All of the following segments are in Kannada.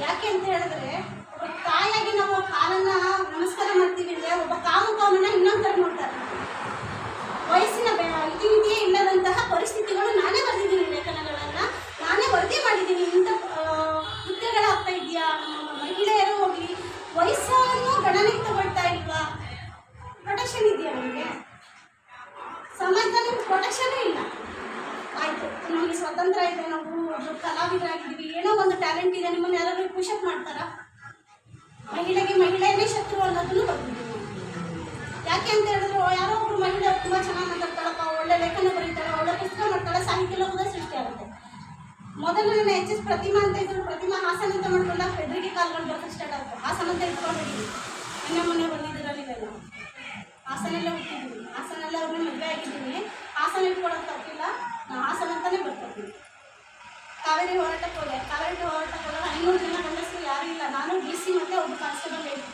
ಯಾಕೆ ಅಂತ ಹೇಳಿದ್ರೆ, ಒಬ್ಬ ತಾಯಿಯಾಗಿ ನಾವು ಕಾಲನ್ನ ನಮಸ್ಕಾರ ಮಾಡ್ತೀವಿ ಅಂದ್ರೆ ಒಬ್ಬ ಕಾಮಕಾಮನ್ನ ಇನ್ನೊಂದು ಥರ ನೋಡ್ತಾರೆ. ನಮಗೆ ಸ್ವತಂತ್ರ ಇದೆ, ನಾವು ಒಬ್ಬರು ಕಲಾವಿದರಾಗಿದ್ದೀವಿ. ಏನೋ ಒಂದು ಟ್ಯಾಲೆಂಟ್ ಇದೆ, ನಿಮ್ಮನ್ನು ಯಾರಾದರೂ ಪುಷಪ್ ಮಾಡ್ತಾರಾ? ಮಹಿಳೆಗೆ ಮಹಿಳೆಯೇ ಶತ್ರು ಅನ್ನೋದನ್ನು ಯಾಕೆ ಅಂತ ಹೇಳಿದ್ರು ಯಾರೋ ಒಬ್ಬರು ಮಹಿಳೆ ತುಂಬ ಚೆನ್ನಾಗಿ ಮಾತಾಡ್ತಾಳಪ್ಪ ಒಳ್ಳೆ ಲೇಖನ ಬರೀತಾಳೆ ಒಳ್ಳೆ ಪುಸ್ತಕ ಮಾಡ್ತಾಳೆ ಸಾಹಿತ್ಯ ಲೋಕದ ಸೃಷ್ಟಿ ಆಗುತ್ತೆ. ಮೊದಲು ನನ್ನ ಎಚ್ ಪ್ರತಿಮಾ ಅಂತ ಇದ್ರು, ಪ್ರತಿಮಾ ಹಾಸನ ಅಂತ ಮಾಡ್ಕೊಂಡಾಗ ಹೆದರಿಗೆ ಕಾಲ್ಗಳು ಬರೋಕ್ಕೆ ಸ್ಟಾರ್ಟ್ ಆಗುತ್ತೆ. ಹಾಸನ ಅಂತ ಇಟ್ಕೊಂಡಿದ್ದೀವಿ ಮೊನ್ನೆ ಮೊನ್ನೆ ಬಂದಿದ್ದೀರ ನೀವೆಲ್ಲ ಹಾಸನಲ್ಲೇ ಹುಟ್ಟಿದ್ದೀವಿ ಹಾಸನಲ್ಲೇ ಅವ್ರನ್ನ ಮದುವೆ ಆಗಿದ್ದೀನಿ ಹಾಸನ ಇಟ್ಕೊಳ್ಳೋಕೆ ತಪ್ಪಿಲ್ಲ ಅಂತಾನೆ ಬರ್ತಿದ್ದೀವಿ ಕಾವೇರಿ ಹೋರಾಟಕ್ಕೆ ಹೋದೆ ಕಾವೇರಿ ಹೋರಾಟಕ್ಕೆ ಹೋದಾಗ ಐನೂರು ಜನ ಗಂಡಸರು ಯಾರೂ ಇಲ್ಲ. ನಾನು ಡಿ ಸಿ ಮತ್ತು ಒಬ್ಬ ಕಾನ್ಸ್ಟೇಬಲ್ ಹೇಳಿ.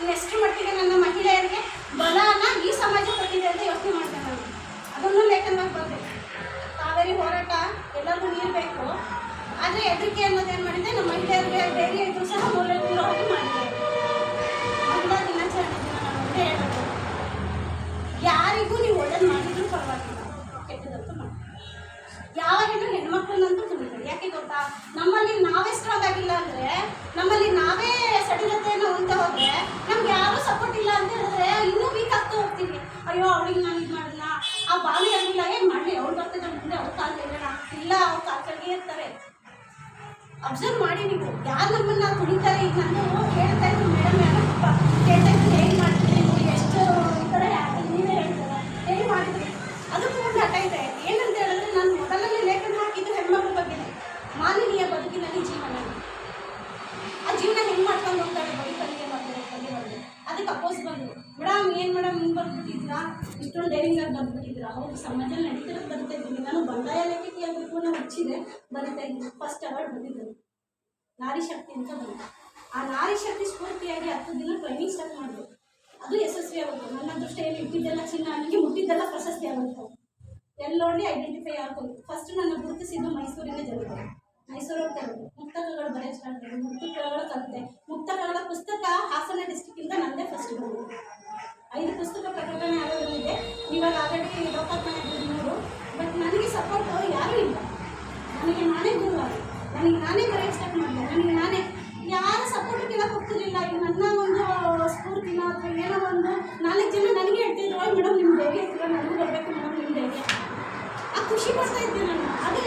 ಇನ್ನೆಷ್ಟು ಮಟ್ಟಿಗೆ ನನ್ನ ಮಹಿಳೆಯರಿಗೆ ಬಲನ ಈ ಸಮಾಜ ಕೊಟ್ಟಿದೆ ಅಂತ ಯೋಚನೆ ಮಾಡ್ತೇನೆ ನಾನು. ಅದನ್ನು ಲೇಖನವಾಗಿ ಬಂದೆ ಕಾವೇರಿ ಹೋರಾಟ, ಎಲ್ಲರಿಗೂ ನೀರು ಬೇಕು. ಆದರೆ ಹೆದರಿಕೆ ಅನ್ನೋದೇನು ಮಾಡಿದೆ? ನಮ್ಮ ಮಹಿಳೆಯರಿಗೆ ಡೈರಿ ಇದ್ರು ಸಹ ಮೂಲ ಹೋಗಿ ಮಾಡಿದೆ. ಅವಳಿಗೆ ನಾನು ಇದು ಮಾಡಲ್ಲ ಆ ಬಾವಿ ಆಗಿಲ್ಲ ಏನು ಮಾಡಲಿ? ಅವ್ಳು ಬರ್ತದೆ ಮುಂದೆ ಅವ್ರ ಕಾಲ ಇಲ್ಲ ಅವ್ರು ಕಾಲ್ ಇರ್ತಾರೆ. ಅಬ್ಸರ್ವ್ ಮಾಡಿ ನೀವು. ಯಾರು ನಮ್ಮನ್ನ ತುಳಿತಾರೆ? ಈಗ ನಾನು ಹೇಳ್ತಾ ಇದ್ದೀನಿ ಮೇಡಮ್ ಯಾರು? ಕೇಳ್ತಾ ಇದ್ರು ಹೇಗೆ ಮಾಡ್ತೀರಿ ನೀವು? ಎಷ್ಟು ಈ ಯಾಕೆ ನೀವೇ ಹೇಳ್ತಾರೆ? ಹೇಗೆ ಮಾಡಿದ್ರಿ? ಅದಕ್ಕೂ ಒಂದು ಹಠ ಇದೆ. ಏನಂತ ಹೇಳಿದ್ರೆ ನಾನು ಮೊದಲನೇ ಲೇಖನ ಹಾಕಿದ್ದು ಹೆಣ್ಮಕ್ಳ ಬಗ್ಗೆ ಮಾನವೀಯ ಬದುಕಿನಲ್ಲಿ ಜೀವನ. ಆ ಜೀವನ ಹೆಂಗೆ ಮಾಡ್ಕೊಂಡು ಹೋಗ್ತಾರೆ? ಬದುಕಲ್ಲಿ ಬಗ್ಗೆ ಅದಕ್ಕೆ ಅಪೋಸ್ ಬಂದು ಮೇಡಮ್, ಏನು ಮೇಡಮ್ ಹಿಂಗೆ ಬರ್ಬಿಟ್ಟಿದ್ರಾ ಇಷ್ಟೊಂದು ಡೈರಿಂಗಾಗಿ ಬಂದ್ಬಿಟ್ಟಿದ್ರಾ? ಹೌದು, ಸಮಾಜದಲ್ಲಿ ನಡೀತಿರೋದು ಬರ್ತಾ ಇದ್ದೀನಿ ನಾನು ಬಂಡಾಯ ಲೇಖಕಿ ಅದಕ್ಕೂ ನಾವು ಹಚ್ಚಿದೆ ಬರ್ತಾ ಇದ್ದೀನಿ ಫಸ್ಟ್ ಅವಾರ್ಡ್ ಬಂದಿದ್ದರು ನಾರಿ ಶಕ್ತಿ ಅಂತ ಬಂತು ಆ ನಾರಿ ಶಕ್ತಿ ಸ್ಫೂರ್ತಿಯಾಗಿ ಹತ್ತು ದಿನ ಟ್ರೈನಿಂಗ್ ಸ್ಟಾರ್ಟ್ ಮಾಡಿದ್ರು ಅದು ಯಶಸ್ವಿ ಆಗುತ್ತೆ. ನನ್ನ ದೃಷ್ಟಿಯಲ್ಲಿ ಇಟ್ಟಿದ್ದೆಲ್ಲ ಚಿನ್ನ, ನನಗೆ ಮುಟ್ಟಿದ್ದೆಲ್ಲ ಪ್ರಶಸ್ತಿ ಆಗುತ್ತೆ. ಎಲ್ಲೋಡಿ ಐಡೆಂಟಿಫೈ ಆಗ್ಬೋದು. ಫಸ್ಟ್ ನನ್ನ ಗುರುತಿಸಿದ್ದು ಮೈಸೂರಿನ ಜನರು. ಮೈಸೂರಲ್ಲಿ ಕಲಿತೆ ಮುಕ್ತಕಗಳು ಬರೆಯ ಸ್ಟಾರ್ಟ್ ಮುಕ್ತಕಗಳು ಕಲಿತೆ. ಮುಕ್ತಕಗಳ ಪುಸ್ತಕ ಹಾಸನ ಡಿಸ್ಟಿಕ್ಕಿಂದ ನನ್ನದೇ ಫಸ್ಟ್ ಬಂದಿದೆ. ಐದು ಪುಸ್ತಕ ಪ್ರಕಟಣೆ ಆಗೋದ್ರಲ್ಲಿದೆ. ಇವಾಗ ಆಲ್ರೆಡಿ ಡಾಕ್ಟರ್ ಬಟ್ ನನಗೆ ಸಪೋರ್ಟ್ ಯಾರೂ ಇಲ್ಲ. ನನಗೆ ನಾನೇ ಗುರುವಾರಿ. ನನಗೆ ನಾನೇ ಬರೆಯಕ್ಕೆ ಸ್ಟಾರ್ಟ್ ಮಾಡಿದೆ. ನನಗೆ ನಾನೇ ಯಾರ ಸಪೋರ್ಟ್ ಕೇಳಕ್ಕೆ ಹೋಗ್ತಿರ್ಲಿಲ್ಲ ಈಗ ನನ್ನ ಒಂದು ಸ್ಫೂರ್ತಿನ ಅಥವಾ ಏನೋ ಒಂದು ನಾಲ್ಕು ಜನ ನನಗೆ ಹೇಳ್ತಿದ್ರು ಮೇಡಮ್ ನಿಮ್ಮ ಹೇಗೆ ಇರ್ತೀರ? ನನಗೂ ಬರಬೇಕು ಮೇಡಮ್ ನಿಮ್ಮ ಹೇಗೆ? ಆ ಖುಷಿ ಪಡ್ತಾ ಇದ್ದೆ ನಾನು. ಅದು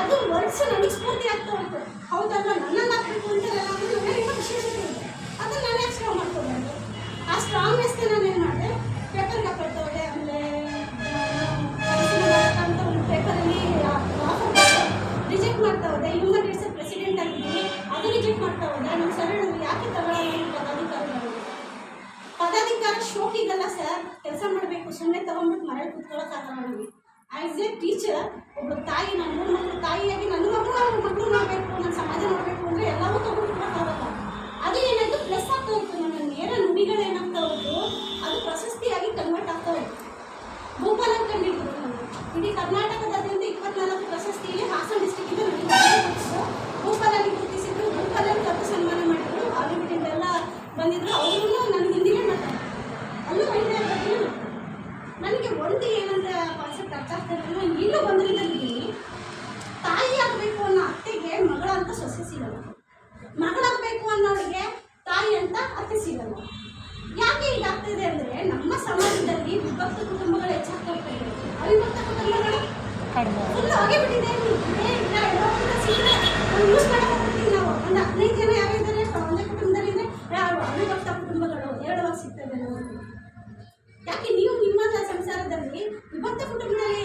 ಅದು ವರ್ಡ್ಸ್ ನನಗೆ ಸ್ಫೂರ್ತಿ ಆಗ್ತಾ ಹೋಯ್ತು. ಹೌದಲ್ಲ ನನ್ನನ್ನು ಆಗ್ಬೇಕು ಅಂತ ನನಗೆ ಖುಷಿ ವಿಶೇಷತೆ ಅದನ್ನು ನಾನು ಎಕ್ಸ್ಪ್ಲೋರ್ ಸ್ಟ್ರಾಂಗ್ ಅದು ರಿಜೆಕ್ಟ್ ಮಾಡ್ತಾ ನಮ್ಮ ಸರ್ ಹೇಳಿದ್ರು ಯಾಕೆ ತಗೊಳ್ಳಲ್ಲ ಪದಾಧಿಕಾರಿಗಳು ಪದಾಧಿಕಾರ ಶೋಕಿಗಲ್ಲ ಸರ್ ಕೆಲಸ ಮಾಡಬೇಕು ಸುಮ್ಮನೆ ತಗೊಂಡ್ಬಿಟ್ಟು ಮನೇಲಿ ಕುತ್ಕೊಳ್ಳೋಕ್ಕಾಗಲ್ಲ ನಮಗೆ ಆ್ಯಸ್ ಎ ಟೀಚರ್ ಒಬ್ಬ ತಾಯಿ, ನನ್ನ ಮೂರು ಮಕ್ಕಳು ತಾಯಿಯಾಗಿ ನನ್ನ ಮಕ್ಕಳು ಅವ್ರ ಮಕ್ಕಳು ಮಾಡಬೇಕು ನನ್ನ ಸಮಾಜ ಮಾಡಬೇಕು ಅಂದರೆ ಎಲ್ಲವೂ ತಗೊಂಡ್ಬಿಟ್ಟಾಗಲ್ಲ ಅದು ಏನಾಯ್ತು? ಪ್ಲಸ್ ಆಗ್ತಾ ಹೋಯ್ತು ನನ್ನ ನೇರ ನುಡಿಗಳು ಏನಾಗ್ತಾ ಅದು ಪ್ರಶಸ್ತಿಯಾಗಿ ಕನ್ವರ್ಟ್ ಆಗ್ತಾ ಹೋಯ್ತು. ಭೂಪಾಲನ್ ಕಂಡಿದ್ರು. ನಾನು ಇಡೀ ಕರ್ನಾಟಕದಾದ್ಯಂತ ನನಗೆ ಒಂದು ಏನಂತ ಕಾನ್ಸೆಪ್ಟ್ ಅರ್ಥ ಆಗ್ತಾ ಇರೋದು ನಾನು ಇಲ್ಲೂ ಬಂದ್ರಿದ್ದೀನಿ ತಾಯಿ ಆಗಬೇಕು ಅನ್ನೋ ಅತ್ತೆಗೆ ಮಗಳ ಅಂತ ಸೊಸೆ ಸಿಗಲ್ಲ. ಮಗಳಾಗಬೇಕು ಅನ್ನೋರಿಗೆ ತಾಯಿ ಅಂತ ಅತ್ತೆ ಸಿಗಲ್ಲ. ಯಾಕೆ ಹೀಗಾಗ್ತಿದೆ ಅಂದರೆ ನಮ್ಮ ಸಮಾಜದಲ್ಲಿ ವಿಭಕ್ತ ಕುಟುಂಬಗಳು ಹೆಚ್ಚಾಗ್ತಾ ಇದೆ ಅವಿಭಕ್ತ ಕುಟುಂಬಗಳು? ಫುಲ್ ಆಗಿಬಿಟ್ಟಿದೆ. ಯೂಸ್ ಯಾಕೆ ನೀವು ನಿಮ್ಮ